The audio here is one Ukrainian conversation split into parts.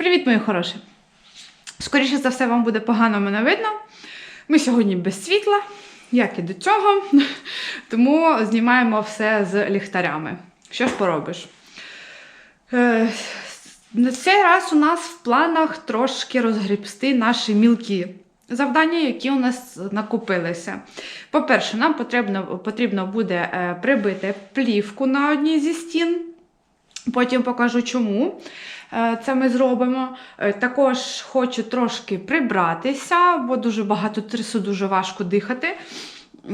Привіт, мої хороші! Скоріше за все, вам буде погано мене видно. Ми сьогодні без світла, як і до цього. Тому знімаємо все з ліхтарями. Що ж поробиш? Е, На цей раз у нас в планах трошки розгрібсти наші мілкі завдання, які у нас накопилися. По-перше, нам потрібно, потрібно буде е, прибити плівку на одній зі стін. Потім покажу, чому це ми зробимо. Е, Також хочу трошки прибратися, бо дуже багато трясу, дуже важко дихати.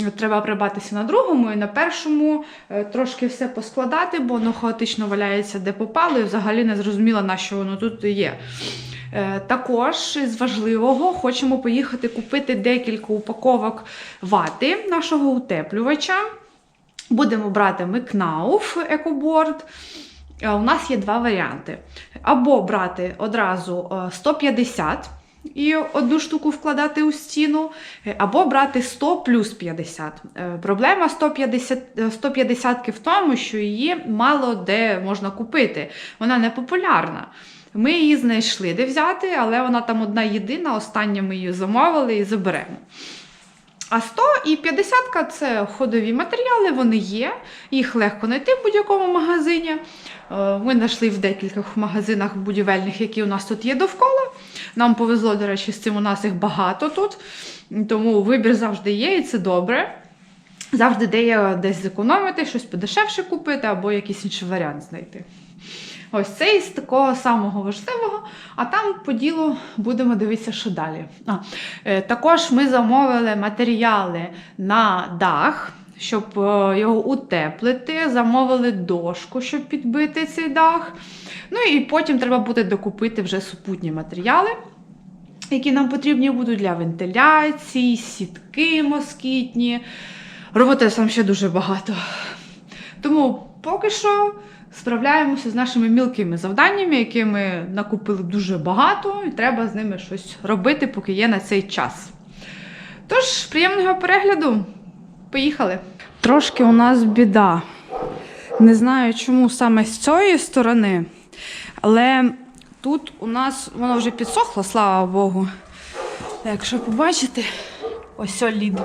Е, Треба прибратися на другому і на першому е, трошки все поскладати, бо воно хаотично валяється де попало, і взагалі не зрозуміло, на що воно тут є. Е, Також із важливого хочемо поїхати купити декілька упаковок вати нашого утеплювача. Будемо брати Микнауф екоборд. Е, У нас є два варіанти. Або брати одразу е, 150 і одну штуку вкладати у стіну, е, або брати 100 плюс 50. Е, Проблема 150, е, 150 в тому, що її мало де можна купити. Вона не популярна. Ми її знайшли де взяти, але вона там одна єдина. Остання ми її замовили і заберемо. А 100 і 50 це ходові матеріали, вони є, їх легко знайти в будь-якому магазині. Е, Ми знайшли в декількох магазинах будівельних, які у нас тут є довкола. Нам повезло, до речі, з цим у нас їх багато тут. Тому вибір завжди є, і це добре. Завжди де є десь зекономити, щось подешевше купити або якийсь інший варіант знайти. Ось це із такого самого важливого, а там по ділу будемо дивитися, що далі. А, е, також ми замовили матеріали на дах, щоб е, його утеплити. Замовили дошку, щоб підбити цей дах. Ну і потім треба буде докупити вже супутні матеріали, які нам потрібні будуть для вентиляції, сітки москітні. Роботи там ще дуже багато. Тому поки що справляємося з нашими мілкими завданнями, які ми накупили дуже багато, і треба з ними щось робити, поки є на цей час. Тож, приємного перегляду. Поїхали. Трошки у нас біда. Не знаю, чому саме з цієї сторони, але тут у нас воно вже підсохло, слава Богу. Якщо побачите, ось лід.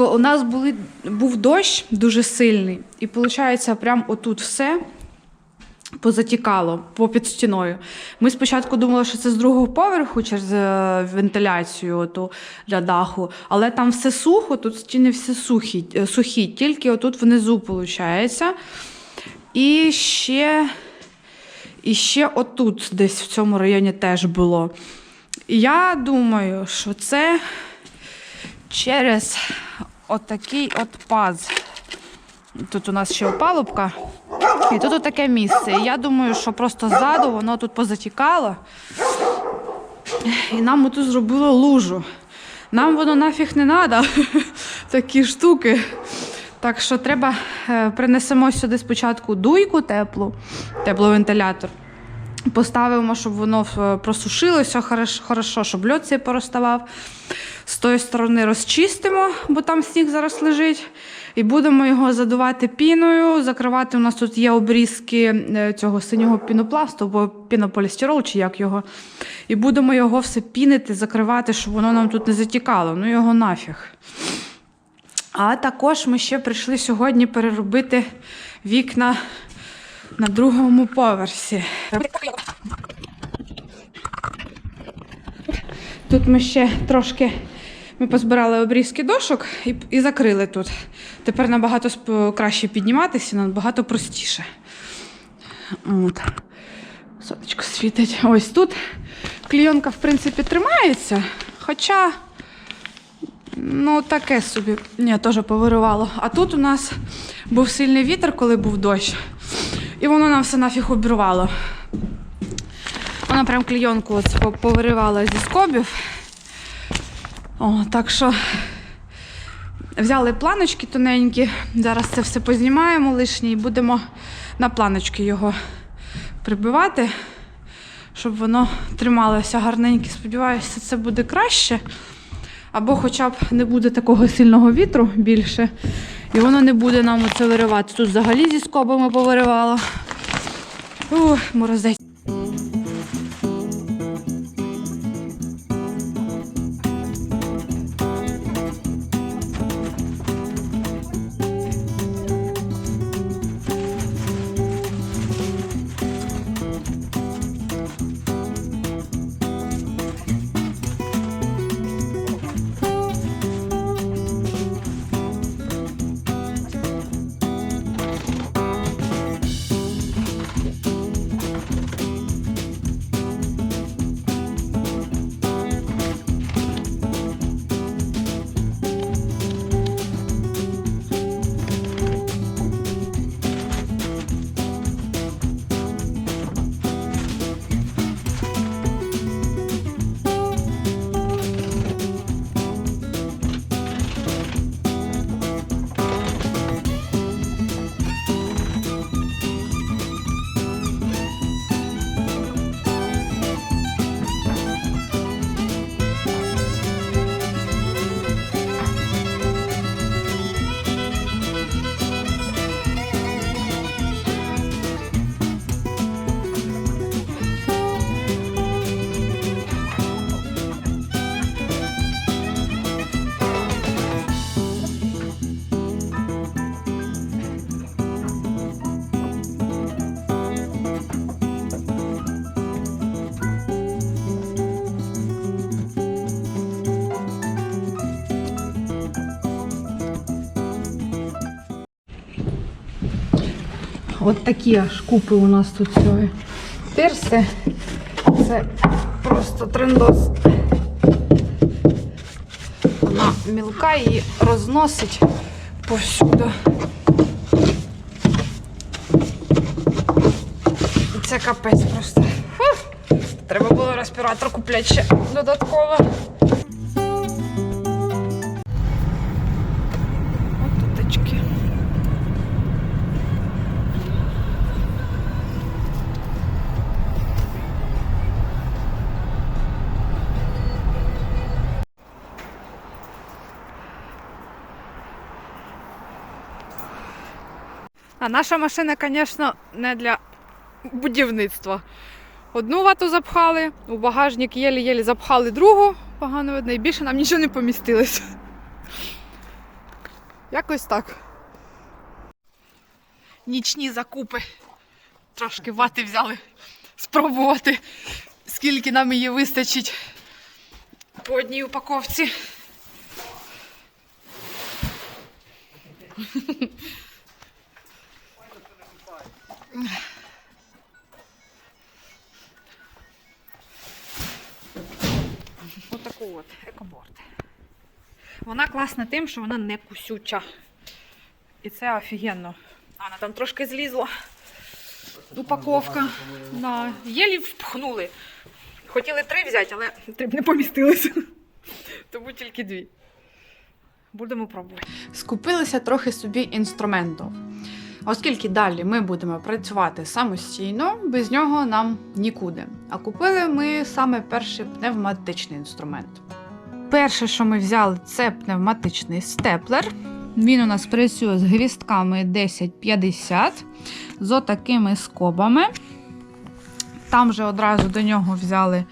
У нас були, був дощ дуже сильний, і виходить, прямо отут все позатікало попід стіною. Ми спочатку думали, що це з другого поверху через е, вентиляцію оту для даху, але там все сухо, тут стіни всі сухі, е, сухі тільки отут внизу виходить. І ще, і ще отут, десь в цьому районі теж було. Я думаю, що це через отакий от паз. Тут у нас ще опалубка. І тут таке місце. І я думаю, що просто ззаду воно тут позатікало. І нам тут зробило лужу. Нам воно нафіг не треба, такі штуки. Так що треба е, принесемо сюди спочатку дуйку теплу, тепловентилятор. Поставимо, щоб воно е, просушилося хорош- хорошо, щоб льод цей пороставав. З тої сторони розчистимо, бо там сніг зараз лежить. І будемо його задувати піною. Закривати у нас тут є обрізки е, цього синього пінопласту, або пінополістирол, чи як його. І будемо його все пінити, закривати, щоб воно нам тут не затікало. Ну його нафіг. А також ми ще прийшли сьогодні переробити вікна на другому поверсі. Тут ми ще трошки ми позбирали обрізки дошок і, і закрили тут. Тепер набагато краще підніматися, набагато простіше. От. Сонечко світить. Ось тут клійонка, в принципі, тримається, хоча. Ну, таке собі. Ні, теж повиривало. А тут у нас був сильний вітер, коли був дощ, і воно нам все нафіг обірвало. Вона прям клійонку повиривала зі скобів. О, так що взяли планочки тоненькі. Зараз це все познімаємо лишнє і будемо на планочки його прибивати, щоб воно трималося гарненько. Сподіваюся, це буде краще. Або хоча б не буде такого сильного вітру більше, і воно не буде нам оце виривати. Тут взагалі зі скобами повиривало. Ух, морозець. От такі аж купи у нас тут цього тирси. Це просто трендос. Вона мілка її розносить повсюди. Це капець просто. Треба було респіратор купляти ще додатково. А наша машина, звісно, не для будівництва. Одну вату запхали, у багажник єлі-єлі запхали другу, погано видно, і більше нам нічого не помістилось. Якось так. Нічні закупи. Трошки вати взяли спробувати, скільки нам її вистачить по одній упаковці. Отаку от екоборд. Вона класна тим, що вона не кусюча. І це офігенно. Вона там трошки злізла. Упаковка. Да. Єлі впхнули. Хотіли три взяти, але три б не помістилися. Тому тільки дві. Будемо пробувати. Скупилися трохи собі інструменту. Оскільки далі ми будемо працювати самостійно, без нього нам нікуди. А купили ми саме перший пневматичний інструмент. Перше, що ми взяли, це пневматичний степлер. Він у нас працює з гвістками 1050, з отакими скобами. Там же одразу до нього взяли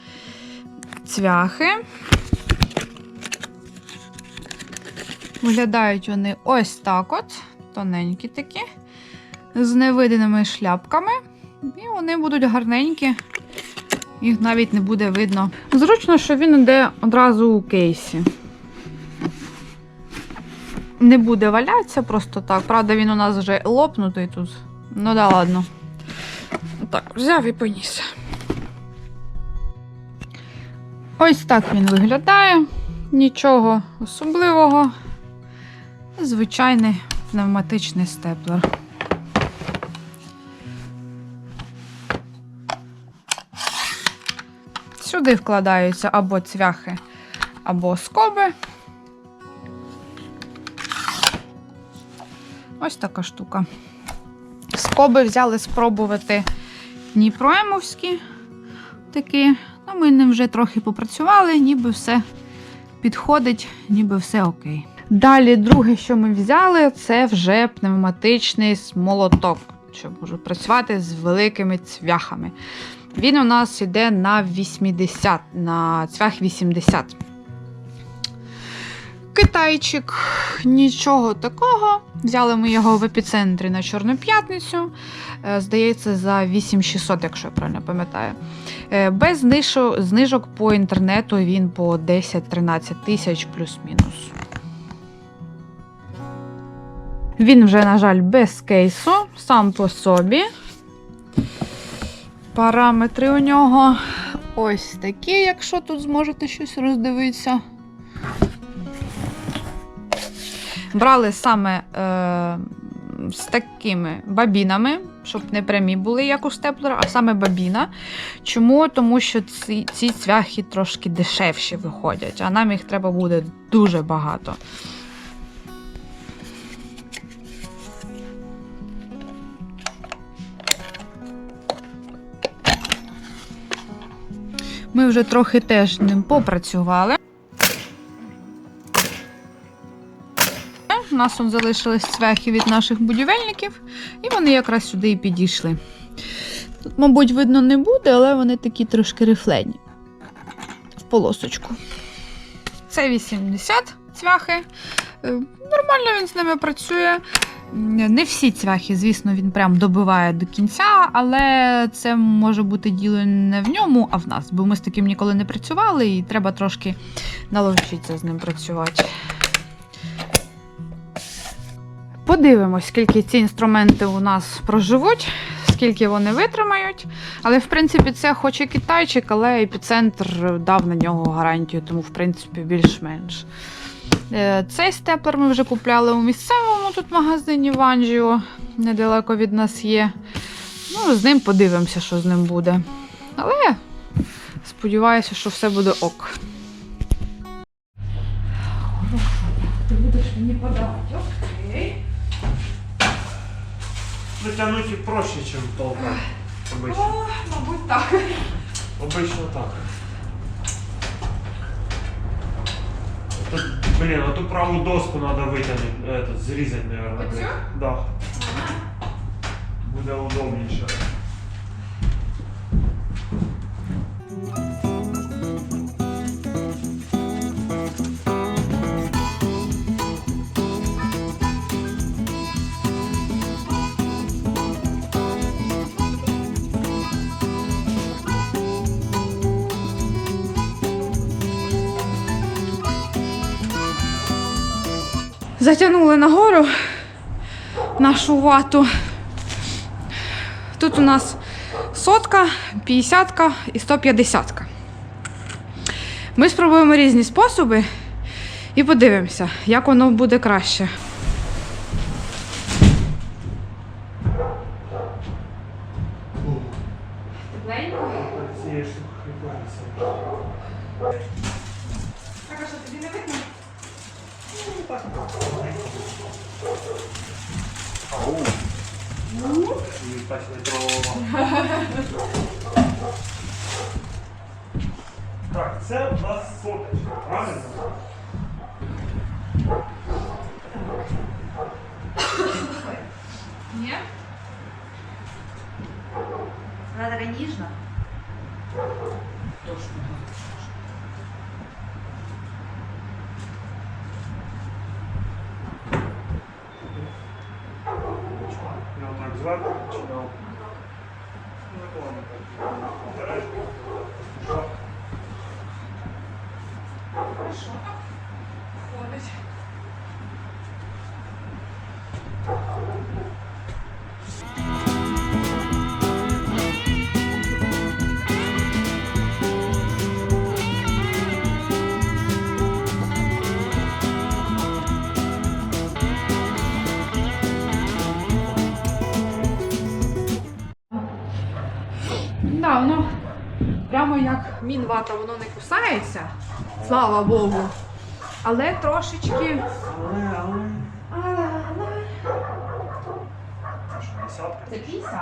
цвяхи. Виглядають вони ось так от, тоненькі такі, з невидимими шляпками. І вони будуть гарненькі, їх навіть не буде видно. Зручно, що він йде одразу у кейсі. Не буде валятися просто так. Правда, він у нас вже лопнутий тут. Ну да ладно. Так, взяв і поніс. Ось так він виглядає. Нічого особливого. Звичайний пневматичний степлер. Сюди вкладаються або цвяхи, або скоби. Ось така штука. Скоби взяли спробувати Дніпроемовські такі. Ну, ми ним вже трохи попрацювали, ніби все підходить, ніби все окей. Далі, друге, що ми взяли, це вже пневматичний молоток, щоб може працювати з великими цвяхами. Він у нас йде на 80, на цвях 80. Китайчик, нічого такого. Взяли ми його в епіцентрі на Чорну п'ятницю. Е, Здається, за 8600, якщо я правильно пам'ятаю. Е, Без знижок по інтернету він по 10-13 тисяч плюс-мінус. Він вже, на жаль, без кейсу, сам по собі. Параметри у нього ось такі, якщо тут зможете щось роздивитися. Брали саме е, з такими бабінами, щоб не прямі були, як у степлера, а саме бабіна. Чому? Тому що ці, ці цвяхи трошки дешевші виходять, а нам їх треба буде дуже багато. Ми вже трохи теж ним попрацювали. У нас он залишились цвяхи від наших будівельників, і вони якраз сюди і підійшли. Тут, мабуть, видно не буде, але вони такі трошки рифлені в полосочку. Це 80 цвяхи. Е, Нормально він з ними працює. Не всі цвяхи, звісно, він прям добиває до кінця, але це може бути діло не в ньому, а в нас, бо ми з таким ніколи не працювали, і треба трошки наловчитися з ним працювати. Подивимось, скільки ці інструменти у нас проживуть, скільки вони витримають. Але, в принципі, це хоч і китайчик, але епіцентр дав на нього гарантію, тому, в принципі, більш-менш. Е, Цей степлер ми вже купляли у місцевому тут магазині в Анжіо, недалеко від нас є. Ну, з ним подивимося, що з ним буде. Але сподіваюся, що все буде ок. Ти будеш мені подавати, окей. Натягнуть їх проще, ніж. Обично. О, мабуть, так. Обично так. Тут, блин, а ту правую доску надо вытянуть, этот, зрезать, наверное. Оцю? Да. Буде удобніше. Затягнули нагору нашу вату. Тут у нас сотка, п'ятдесятка і 150. Ми спробуємо різні способи і подивимося, як воно буде краще. Цієї штуки прикольно. Так, а що тобі не видно? Ау. Їбать, не дрова. Так, це у нас соточка, правильно? Ні? Вона така ніжна. Що? Ходить. Мінвата, воно не кусається, слава Богу. Але трошечки. Але, але. Але, але. А що, десятка? Це 50.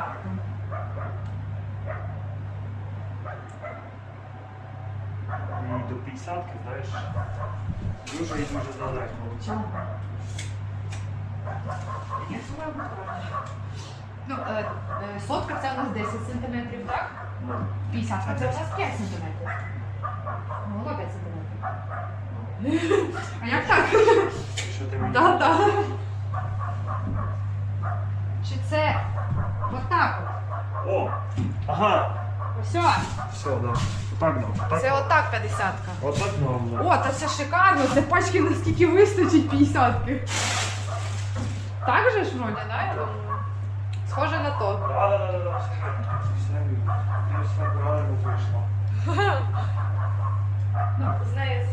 І до 50, знаєш, дуже і дуже далеко. Ну, е, е, сотка це у нас 10 сантиметрів, так? Ну, 50 це у нас 5 сантиметрів. Могла 5 сантиметрів. А як так? Що ти мені? Так, так. Чи це отак? от? О! Ага! Ось. Все, да. Отак нам. Так? Це отак 50. Отак нам, да. О, та це шикарно, це пачки наскільки вистачить 50-ки. Так же ж вроді, да? я думаю? Схоже на то. Да, да, да, да, все, все правильно вийшло. Ну, з нею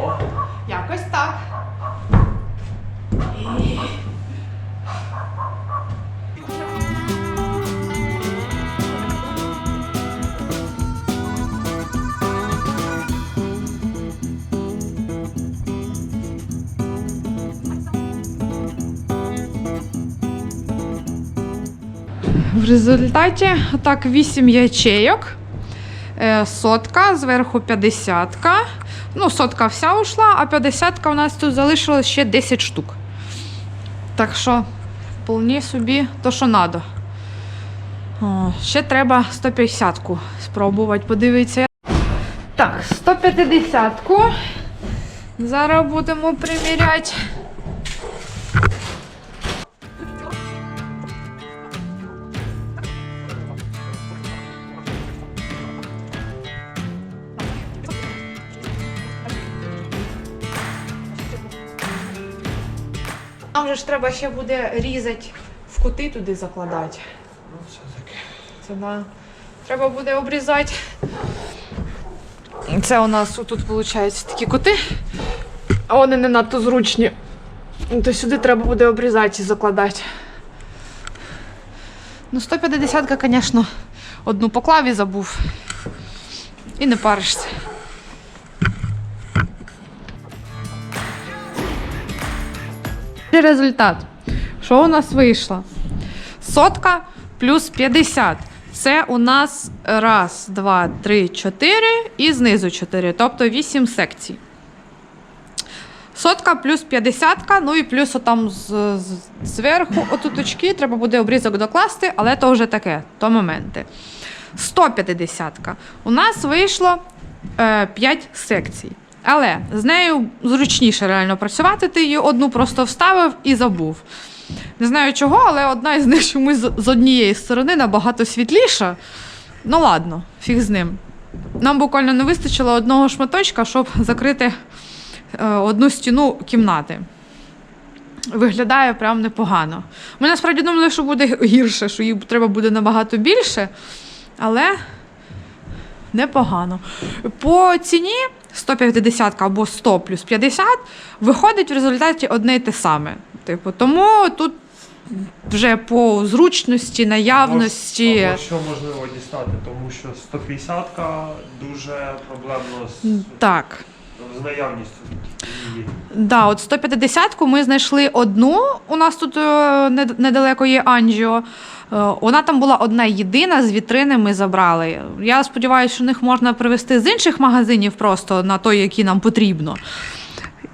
О! Якось так. В результаті так 8 ячейок. Е, Сотка, зверху 50. Ну, сотка вся ушла, а 50 у нас тут залишилось ще 10 штук. Так що, вполне собі то, що треба. Ще треба 150-ку спробувати подивитися. Так, 150-ку. Зараз будемо приміряти. Нам ж треба ще буде різати в кути туди закладати. Ну, все таке. Це да. Треба буде обрізати. Це у нас тут виходить такі кути, а вони не надто зручні. То сюди треба буде обрізати і закладати. Ну, 150-ка, звісно, одну по клаві забув. І не паришся. Результат. Що у нас вийшло? Сотка плюс 50. Це у нас раз, два, три, чотири і знизу 4, тобто 8 секцій. Сотка плюс 50, ну і плюс отам з, з, зверху очки, треба буде обрізок докласти, але то вже таке, то моменти. 150. У нас вийшло е, 5 секцій. Але з нею зручніше реально працювати. Ти її одну просто вставив і забув. Не знаю чого, але одна із них чомусь з- однієї сторони набагато світліша. Ну ладно, фіг з ним. Нам буквально не вистачило одного шматочка, щоб закрити е, одну стіну кімнати. Виглядає прям непогано. Ми насправді думали, що буде гірше, що її треба буде набагато більше, але непогано. По ціні 150 або 100 плюс 50 виходить в результаті одне й те саме. Типу, тому тут вже по зручності, наявності. Або що можливо дістати, тому що 150-ка дуже проблемно з, Так. з наявністю. Да, от 150-ку ми знайшли одну. У нас тут е, недалеко є Анджіо. Е, Вона там була одна єдина, з вітрини ми забрали. Я сподіваюся, що них можна привезти з інших магазинів просто на той, який нам потрібно.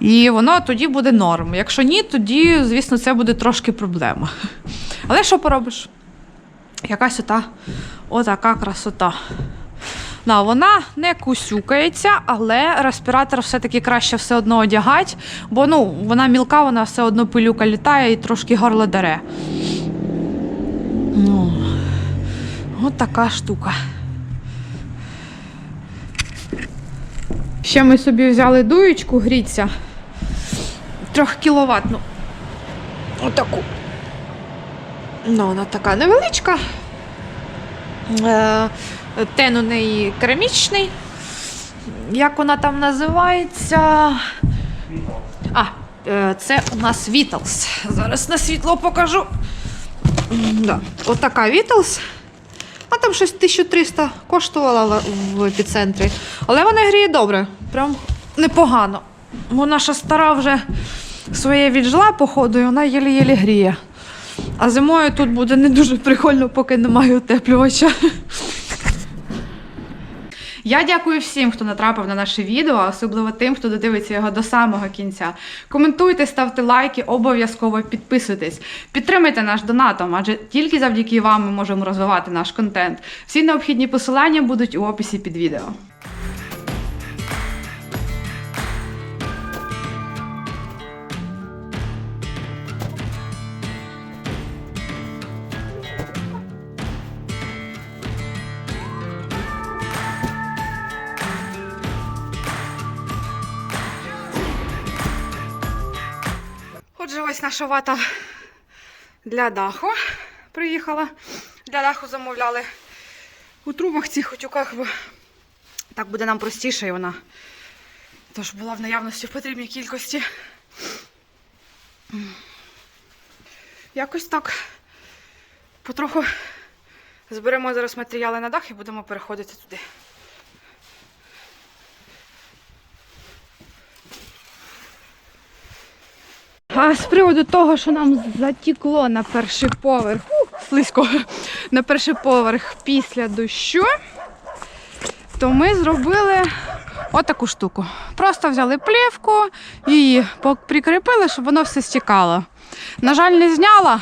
І воно тоді буде норм. Якщо ні, тоді, звісно, це буде трошки проблема. Але що поробиш? Якась ота, отака красота. Да, вона не кусюкається, але респіратор все-таки краще все одно одягати, бо ну, вона мілка, вона все одно пилюка літає і трошки горло дере. От така штука. Ще ми собі взяли дуєчку гріться. Трьох кіловатну. Отаку. Ну, вона така невеличка. Е, Тен у неї керамічний. Як вона там називається? А, е, це у нас Вітлз. Зараз на світло покажу. Да. Отака Вітлз. А там щось 1300 коштувала в- епіцентрі. Але вона гріє добре, прям непогано. Вона ще стара вже своє віджила, походу, і вона єлі-єлі гріє. А зимою тут буде не дуже прикольно, поки немає утеплювача. Я дякую всім, хто натрапив на наше відео, особливо тим, хто додивиться його до самого кінця. Коментуйте, ставте лайки, обов'язково підписуйтесь. Підтримайте наш донатом, адже тільки завдяки вам ми можемо розвивати наш контент. Всі необхідні посилання будуть у описі під відео. Вата для даху приїхала. Для даху замовляли у трубах цих утюках, бо так буде нам простіше і вона тож була в наявності в потрібній кількості. Якось так. Потроху зберемо зараз матеріали на дах і будемо переходити туди. А з приводу того, що нам затікло на перший поверх, у, слизько, на перший поверх після дощу, то ми зробили отаку штуку. Просто взяли плівку, її прикріпили, щоб воно все стікало. На жаль, не зняла,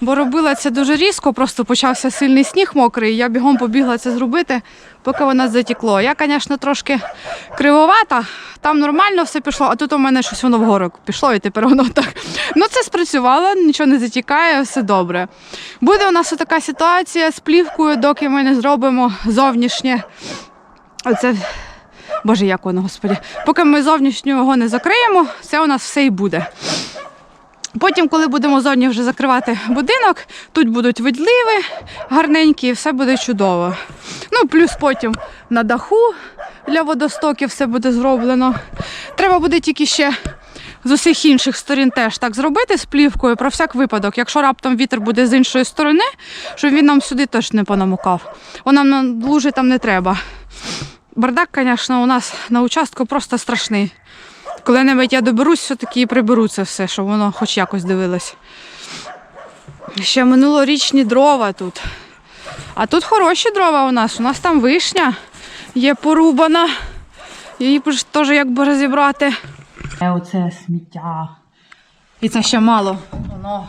бо робила це дуже різко, просто почався сильний сніг мокрий, я бігом побігла це зробити, поки воно затікло. Я, звісно, трошки кривовата, там нормально все пішло, а тут у мене щось воно вгору пішло, і тепер воно так. Ну, це спрацювало, нічого не затікає, все добре. Буде у нас така ситуація з плівкою, доки ми не зробимо зовнішнє. Оце. Боже, як воно, господі. Поки ми зовнішнього не закриємо, це у нас все і буде. Потім, коли будемо зовні вже закривати будинок, тут будуть видливи гарненькі, і все буде чудово. Ну, плюс потім на даху для водостоків все буде зроблено. Треба буде тільки ще з усіх інших сторін теж так зробити з плівкою про всяк випадок, якщо раптом вітер буде з іншої сторони, щоб він нам сюди теж не понамукав. Бо нам на там не треба. Бардак, звісно, у нас на участку просто страшний. Коли-небудь я доберусь, все-таки і приберу це все, щоб воно хоч якось дивилось. Ще минулорічні дрова тут. А тут хороші дрова у нас. У нас там вишня є порубана. Її теж якби розібрати. Е, Оце сміття. І це ще мало. Воно.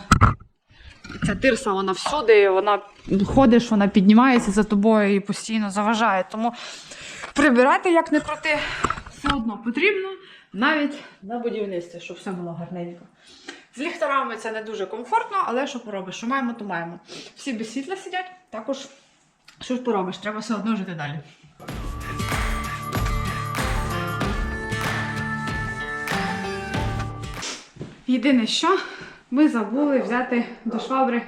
Ця тирса, вона всюди, вона ходиш, вона піднімається за тобою і постійно заважає. Тому прибирати, як не крути, все одно потрібно, навіть на будівництві, щоб все було гарненько. З ліхтарами це не дуже комфортно, але що поробиш? Що маємо, то маємо. Всі без світла сидять, також що ж поробиш, треба все одно жити далі. Єдине, що ми забули взяти до швабри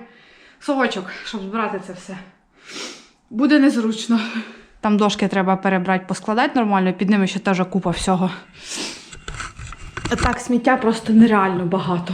совочок, щоб збирати це все. Буде незручно. Там дошки треба перебрати, поскладати нормально, під ними ще теж купа всього. Так, сміття просто нереально багато.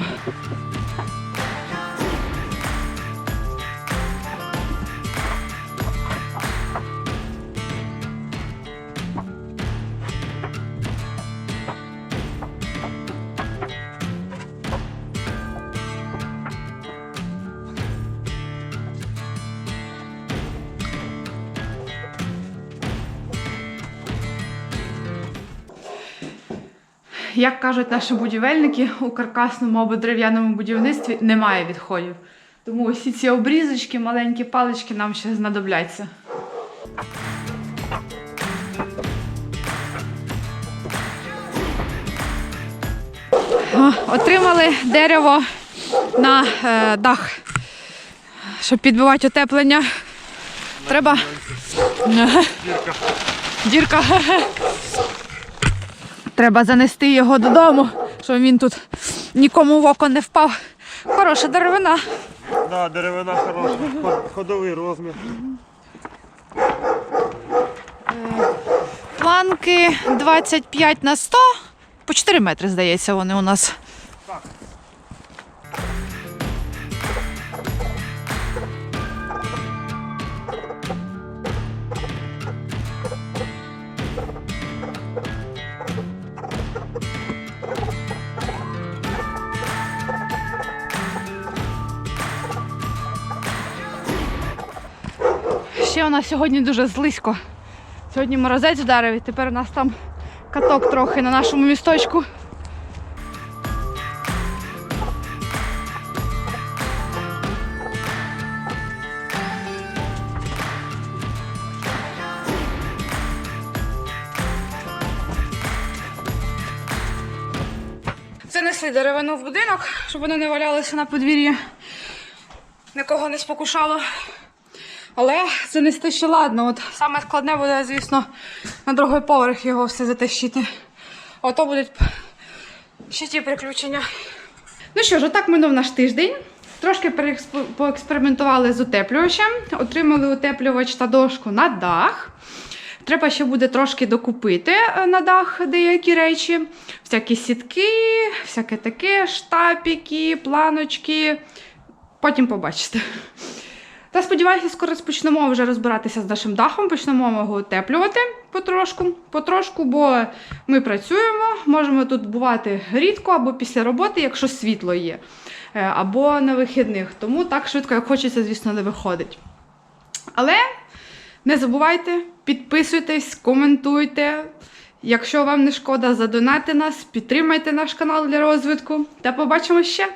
Як кажуть наші будівельники, у каркасному або дерев'яному будівництві немає відходів. Тому усі ці обрізочки, маленькі палички нам ще знадобляться. Отримали дерево на е, дах, щоб підбивати утеплення. Треба. Дірка. Треба занести його додому, щоб він тут нікому в око не впав. Хороша деревина. Да, деревина хороша, ходовий розмір. Планки 25 на 100. По 4 метри, здається, вони у нас. У нас сьогодні дуже злисько. Сьогодні морозець вдарив, і тепер у нас там каток трохи на нашому місточку. Занесли деревину в будинок, щоб воно не валялося на подвір'ї. Нікого не спокушало. Але занести ще ладно. От саме складне буде, звісно, на другий поверх його все затащити. Ото будуть ще ті приключення. Ну що ж, отак минув наш тиждень. Трошки поекспериментували з утеплювачем, отримали утеплювач та дошку на дах. Треба ще буде трошки докупити е, на дах деякі речі. Всякі сітки, всяке таке, штапіки, планочки. Потім побачите. Та сподіваюся, скоро розпочнемо вже розбиратися з нашим дахом, почнемо його утеплювати потрошку, потрошку, бо ми працюємо, можемо тут бувати рідко або після роботи, якщо світло є, е, або на вихідних. Тому так швидко, як хочеться, звісно, не виходить. Але не забувайте, підписуйтесь, коментуйте. Якщо вам не шкода, задонайте нас, підтримайте наш канал для розвитку. Та побачимо ще!